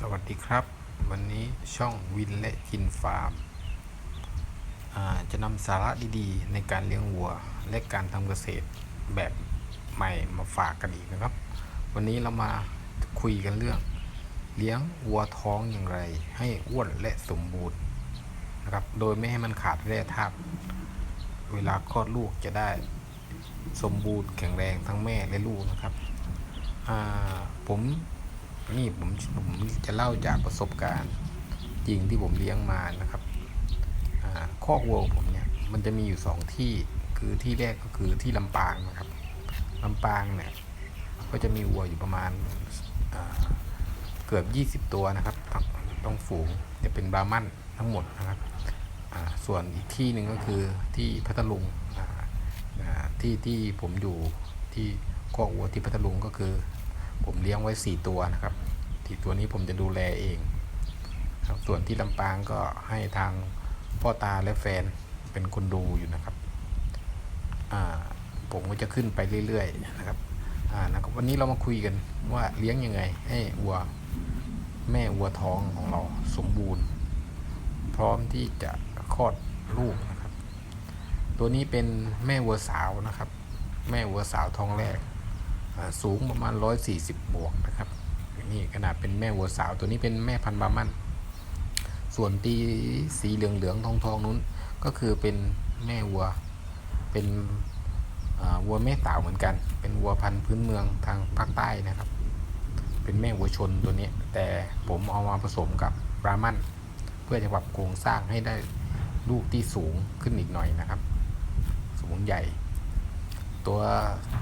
สวัสดีครับ วันนี้ช่องวินและจินฟาร์มจะนำสาระดีๆ ในการเลี้ยงวัว และการทำเกษตรแบบใหม่มาฝากกันอีกนะครับ วันนี้เรามาคุยกันเรื่อง เลี้ยงวัวท้องอย่างไร ให้อ้วนและสมบูรณ์นะครับ โดยไม่ให้มันขาดแร่ธาตุเวลาคลอดลูกจะได้สมบูรณ์แข็งแรงทั้งแม่และลูกนะครับผม นี่ผมผมจะเล่าจากประสบการณ์จริงที่ผมเลี้ยงมานะครับอคอกวัวผมเนี่ยมันจะมีอยู่สองที่คือที่แรกก็คือที่ลำปางนะครับลำปางเนี่ยก็จะมีวัวอยู่ประมาณเกือบ 20 ตัวนะครับต้องฝูงจะเป็นบรามันทั้งหมดนะครับส่วนอีกที่หนึ่งก็คือที่พัทลุงที่ที่ผมอยู่ที่คอกวัวที่พัทลุงก็คือ ผมเลี้ยงไว้ 4 ตัวนะครับที่ตัวนี้ผมจะดูแลเองครับส่วนที่ลำปางก็ให้ทางพ่อตาและแฟนเป็นคนดูอยู่นะครับผมก็จะขึ้นไปเรื่อยๆนะครับนะครับ วันนี้เรามาคุยกันว่าเลี้ยงยังไง ให้วัวแม่วัวท้องของเราสมบูรณ์ พร้อมที่จะคลอดลูกนะครับ ตัวนี้เป็นแม่วัวสาวนะครับ แม่วัวสาวท้องแรก สูงประมาณ 140 บวกนะครับนี่ขนาดเป็นแม่วัวสาวตัวนี้เป็นแม่พันธุ์บามันส่วนตีสีเหลืองเหลืองทองทองๆนู้นก็คือเป็นแม่วัวเป็นวัวแม่สาวเหมือนกัน เป็นวัวพันธุ์พื้นเมืองทางภาคใต้นะครับ เป็นแม่วัวชนตัวนี้ แต่ผมเอามาผสมกับบราหมันเพื่อจะปรับโครงสร้างให้ได้ลูกที่สูงขึ้นอีกหน่อยนะครับ สูงใหญ่ ตัว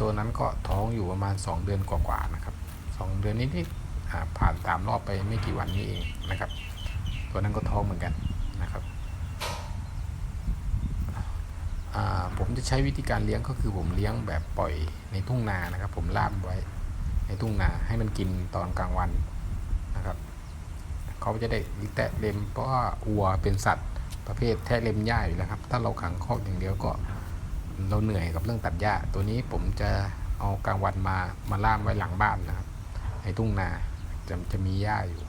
ตัวนั้นก็ท้องอยู่ประมาณ 2 เดือนกว่าๆนะครับ 2 เดือนนิดๆผ่านตามรอบไปไม่กี่วันนี้เองนะครับ ตัวนั้นก็ท้องเหมือนกันนะครับผมจะใช้วิธีการเลี้ยงก็คือผมเลี้ยงแบบปล่อยในทุ่งนานะครับ ผมล่ามไว้ในทุ่งนาให้มันกินตอนกลางวันนะครับเขาจะได้แตะเล็มเพราะว่าวัวเป็นสัตว์ประเภทแทะเล็มหญ้าอยู่แล้วครับ ถ้าเราขังคอกอย่างเดียวก็ เราเหนื่อยกับเรื่องตัดหญ้า ตัวนี้ผมจะเอากลางวันมามาล่ามไว้หลังบ้านนะครับในทุ่งนาจะจะมีหญ้าอยู่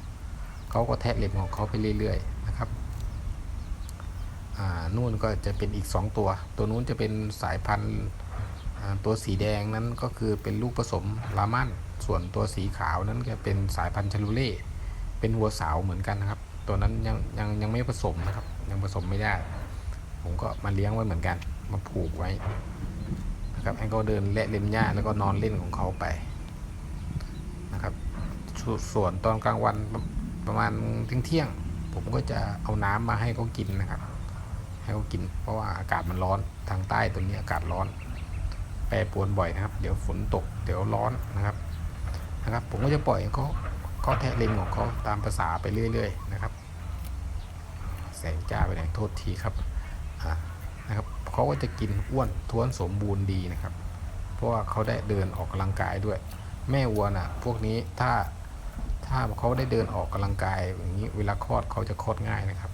เขาก็แทะเล็บของเขาไปเรื่อยๆนะครับอ่านู่นก็จะเป็นอีก 2 ตัว ตัวนู้นจะเป็นสายพันธุ์ตัวสีแดงนั้นก็คือเป็นลูกผสมลามันส่วนตัวสีขาวนั้นก็เป็นสายพันธุ์ชลูเล่ เป็นวัวสาวเหมือนกันนะครับ ตัวนั้นยังยังยังไม่ผสมนะครับ ยังผสมไม่ได้ ผมก็มาเลี้ยงไว้เหมือนกัน มาผูกไว้นะครับให้เขาเดินเละเล็มหญ้าแล้วก็นอนเล่นของเขาไปนะครับส่วนตอนกลางวันประมาณเที่ยงเที่ยงผมก็จะเอาน้ำมาให้เขากินนะครับ ให้เขากิน เพราะว่าอากาศมันร้อนทางใต้ตรงนี้อากาศร้อน แปรปรวนบ่อยนะครับ เดี๋ยวฝนตกเดี๋ยวร้อนนะครับนะครับ ผมก็จะปล่อยเขาเขาแทะเล็มของเขาตามภาษาไปเรื่อย ๆ นะครับ แสงจ้าไปไหนโทษทีครับอ่านะครับ เขาก็จะกินอ้วนท้วนสมบูรณ์ดีนะครับ เพราะว่าเขาได้เดินออกกำลังกายด้วย แม่วัวนะพวกนี้ถ้าถ้าเขาได้เดินออกกำลังกายอย่างนี้เวลาคลอดเขาจะคลอดง่ายนะครับ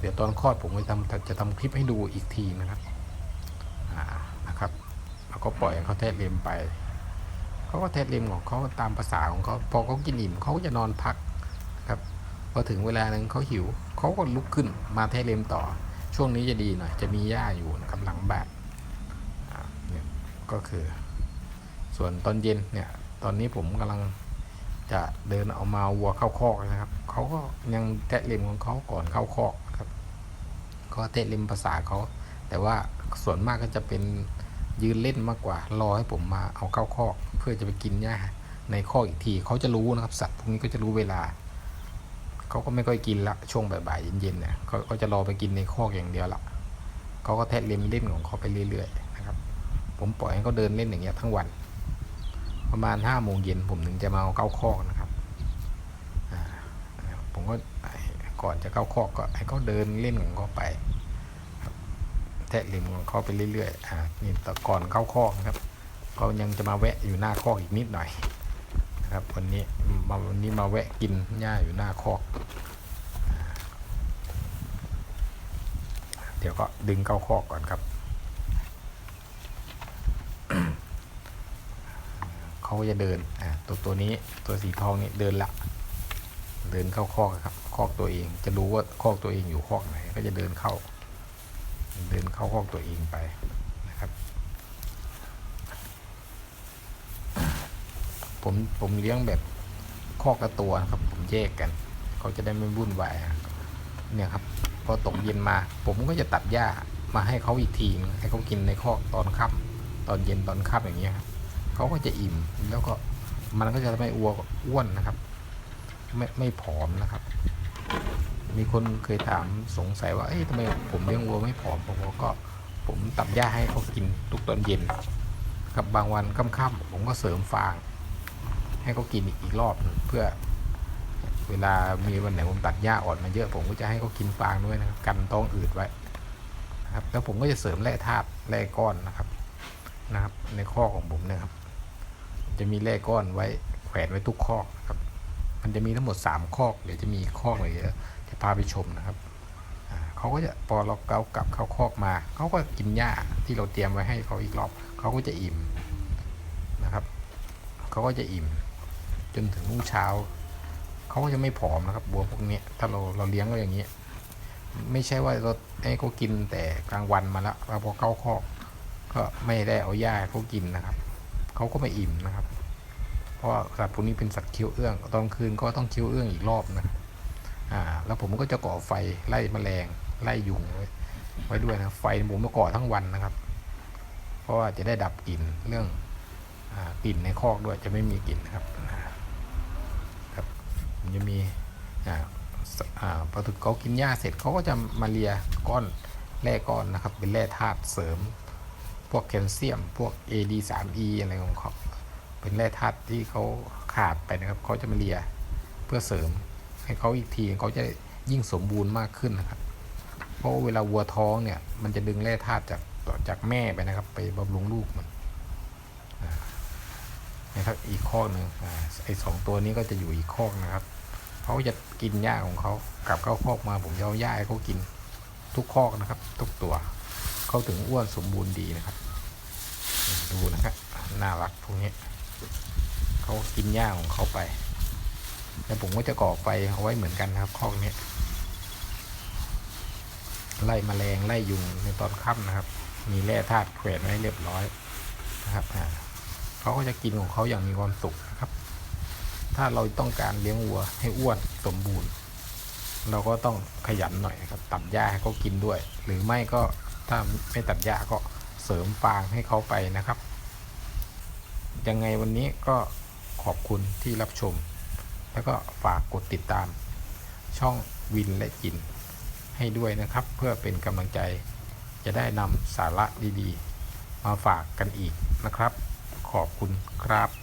เดี๋ยวตอนคลอดผมจะทำจะทำคลิปให้ดูอีกทีนะครับอ่านะครับแล้วก็ปล่อยเขาแทะเลมไปเขาก็แทะเลมของเขาตามภาษาของเขาพอเขากินอิ่มเขาก็จะนอนพักครับพอถึงเวลาหนึ่งเขาหิวเขาก็ลุกขึ้นมาแทะเลมต่อ ช่วงนี้จะดีหน่อย จะมีหญ้าอยู่นะครับหลังบ้านอ่าเนี่ยก็คือ ส่วนตอนเย็นเนี่ย ตอนนี้ผมกำลังจะเดินเอามาวัวเข้าคอกนะครับเขาก็ยังแตะเล็มของเขาก่อนเข้าคอกนะครับก็แตะเล็มภาษาเขา แต่ว่าส่วนมากก็จะเป็นยืนเล่นมากกว่ารอให้ผมมาเอาเข้าคอก เพื่อจะไปกินหญ้าในคอกอีกทีเขาจะรู้นะครับ สัตว์พวกนี้ก็จะรู้เวลา เขาก็ไม่ค่อยกินละช่วงบ่ายๆเย็นๆเนี่ยเขาเขาจะรอไปกินในคอกอย่างเดียวละเขาก็แทะเล็มเล่นของเขาไปเรื่อยๆนะครับ ผมปล่อยให้เขาเดินเล่นอย่างเงี้ยทั้งวัน ประมาณห้าโมงเย็นผมถึงจะมาเอาเข้าคอกนะครับผมก็ก่อนจะเข้าคอกก็ให้เขาเดินเล่นของเขาไปแทะเล็มของเขาไปเรื่อยๆอ่านี่ตอนก่อนเข้าคอกนะครับเขายังจะมาแวะอยู่หน้าคอกอีกนิดหน่อย นะครับ วันนี้มาวันนี้มาแวะกินหญ้าอยู่หน้าคอก เดี๋ยวก็ดึงเข้าคอกก่อนครับเขาจะเดินอ่าตัวตัวนี้ตัวสีทองนี่เดินละ เดินเข้าคอกครับ คอกตัวเอง จะรู้ว่าคอกตัวเองอยู่คอกไหน ก็จะเดินเข้า เดินเข้าคอกตัวเองไปนะครับ ผมผมเลี้ยงแบบคอกละตัวนะครับ ผมแยกกัน เขาจะได้ไม่วุ่นวายเนี่ยครับ พอตกเย็นมา ผมก็จะตัดหญ้ามาให้เขาอีกทีนึงให้เขากินในคอกตอนค่ำตอนเย็นตอนค่ำอย่างเงี้ยครับเขาก็จะอิ่มแล้วก็มันก็จะไม่อ้วอ้วนนะครับ ไม่ไม่ผอมนะครับ มีคนเคยถามสงสัยว่าเอ๊ะทำไมผมเลี้ยงวัวไม่ผอมผมก็ผมตัดหญ้าให้เขากินทุกตอนเย็นกับบางวันค่ำๆผมก็เสริมฟาง ให้เขากินอีกรอบหนึ่งเพื่อ เวลามีวันไหนผมตัดหญ้าอ่อนมาเยอะผมก็จะให้เขากินฟางด้วยนะครับกันท้องอืดไว้นะครับ แล้วผมก็จะเสริมแร่ธาตุแร่ก้อนนะครับนะครับ ในข้อของผมเนะครับ จะมีแร่ก้อนไว้แขวนไว้ทุกข้อครับ มันจะมีทั้งหมด3คอเดี๋ยวจะมีอีกคอกเลยจะพาไปชมนะครับเขาก็จะพอเราเกากลับเข้าคอกมาเขาก็กินหญ้าที่เราเตรียมไว้ให้เขาอีกรอบเขาก็จะอิ่มนะครับเขาก็จะอิ่ม จนถึงรุ่งเช้าเขาก็จะไม่ผอมนะครับ บัวพวกนี้ถ้าเราเราเลี้ยงก็อย่างนี้ ไม่ใช่ว่าเราให้เขากินแต่กลางวันมาแล้วแล้วพอเข้าคอกก็ไม่ได้เอาหญ้าให้เขากินนะครับเขาก็ไม่อิ่มนะครับ เพราะสัตว์พวกนี้เป็นสัตว์เคี้ยวเอื้องตอนคืนก็ต้องเคี้ยวเอื้องอีกรอบนะอ่าแล้วผมก็จะก่อไฟไล่แมลงไล่ยุงไว้ไว้ด้วยนะไฟผมมาก่อทั้งวันนะครับ เพราะว่าจะได้ดับกลิ่นเรื่องอกลิ่นในคอกด้วยจะไม่มีกลิ่นนะครับ จะมีอ่าถึงเขากินหญ้าเสร็จเขาก็จะมาเลียก้อนแร่ก้อนนะครับ เป็นแร่ธาตุเสริม พวกแคลเซียม พวก AD3E อะไรของเขาเป็นแร่ธาตุที่เขาขาดไปนะครับเขาจะมาเลียเพื่อเสริม ให้เขาอีกทีเขาจะยิ่งสมบูรณ์มากขึ้นนะครับ เพราะเวลาวัวท้องเนี่ยมันจะดึงแร่ธาตุจากจากแม่ไปนะครับ ไปบำรุงลูกมันอ่า นะครับ อีกข้อหนึ่งไอ้สองตัวนี้ก็จะอยู่อีกข้อนะครับเขาจะกินหญ้าของเขากลับเข้าคอกมาผมจะเอาหญ้าให้เขากินทุกคอกนะครับ ทุกตัวเขาถึงอ้วนสมบูรณ์ดีนะครับ ดูนะครับน่ารักพวกนี้เขากินหญ้าของเขาไปแล้วผมก็จะก่อไฟเอาไว้เหมือนกันนะครับคอกนี้ไล่มแมลงไล่ยุงในตอนค่ำนะครับ มีแร่ธาตุแขวนไว้เรียบร้อยนะครับอ่า เขาก็จะกินของเขาอย่างมีความสุขนะครับ ถ้าเราต้องการเลี้ยงวัวให้อ้วนสมบูรณ์ เราก็ต้องขยันหน่อยครับ ตัดหญ้าให้เขากินด้วย หรือไม่ก็ถ้าไม่ตัดหญ้าก็เสริมฟางให้เขาไปนะครับ ยังไงวันนี้ก็ขอบคุณที่รับชม แล้วก็ฝากกดติดตาม ช่องวินและจิน ให้ด้วยนะครับ เพื่อเป็นกำลังใจจะได้นำสาระดีๆ มาฝากกันอีกนะครับ ขอบคุณครับ